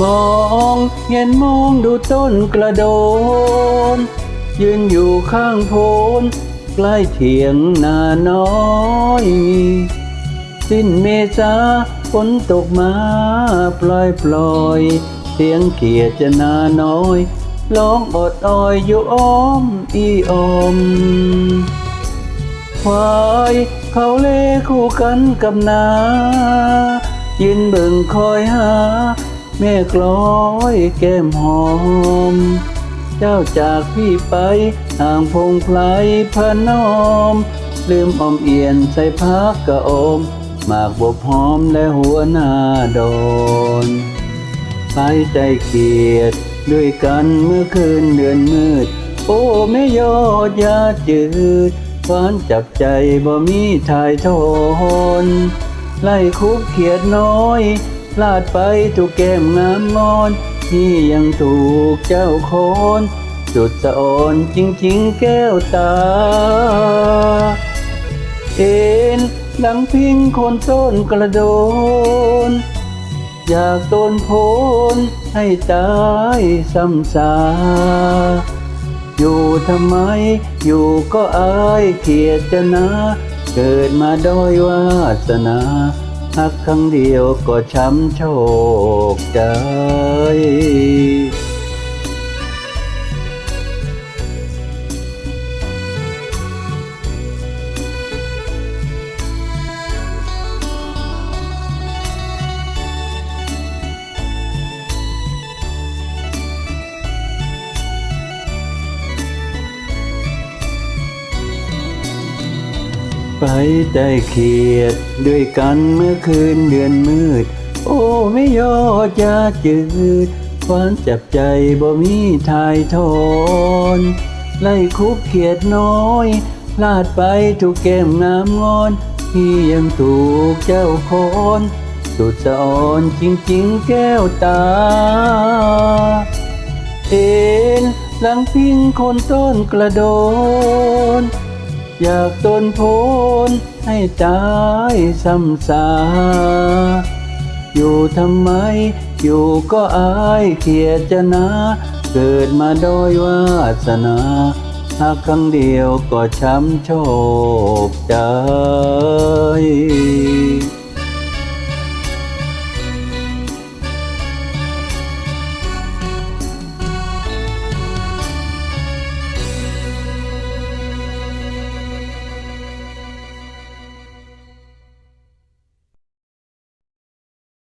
มองเห็นมองดูต้นกระโดน ยืนอยู่ข้างโพนใกล้เถียงนาน้อย สิ้นเมษาฝนตกมาปล่อยปล่อย เสียงเขียจะนาน้อยร้องอดอ้อยอยู่อ้อมอีออมควายเขาเล่คู่กันกับนา ยืนเบิ่งคอยหา แม่กลอยแก้มหอม เจ้าจากพี่ไปห่างพงไพลพระนอม ลืมอมเอียนใส่พักกะอมหมากบกหอมและหัวหน้าดอนหายใจเกียดด้วยกันเมื่อคืนเดือนมืด โอ้แม่ยอดยาจืดหวานจับใจบ่มีทายทนไล่คุบเขียดน้อย พลาดไปถูกแก้มงามงอน ที่ยังถูกเจ้าโคนจุดสะอ่อนจริงๆแก้วตา เอ็นหลังพิงคนต้นกระโดน อยากต้นโพนให้ตายซ้ำซาอยู่ทำไม อยู่ก็อายเขียดจะนะเกิดมาด้อยวาสนา หักครั้งเดียวก็ช้ำโชคใจ ไปได้เขียด ด้วยกันเมื่อคืนเดือนมืด โอ้ไม่ยอดยาจืดหวานจับใจบ่มีทายทนไล่คุบเขียดน้อยพลาดไปถูกแก้มงามงอนที่ยังถูกเจ้าโคนสุดสะอ่อนจริงๆแก้วตา เอ็นหลังพิงคนต้นกระโดน อยากต้นโพนให้ตายซ้ำสา อยู่ทำไม อยู่ก็อายเขียดจะนา เกิดมาโดยวาสนาหากครั้งเดียวก็ช้ำโชคใจ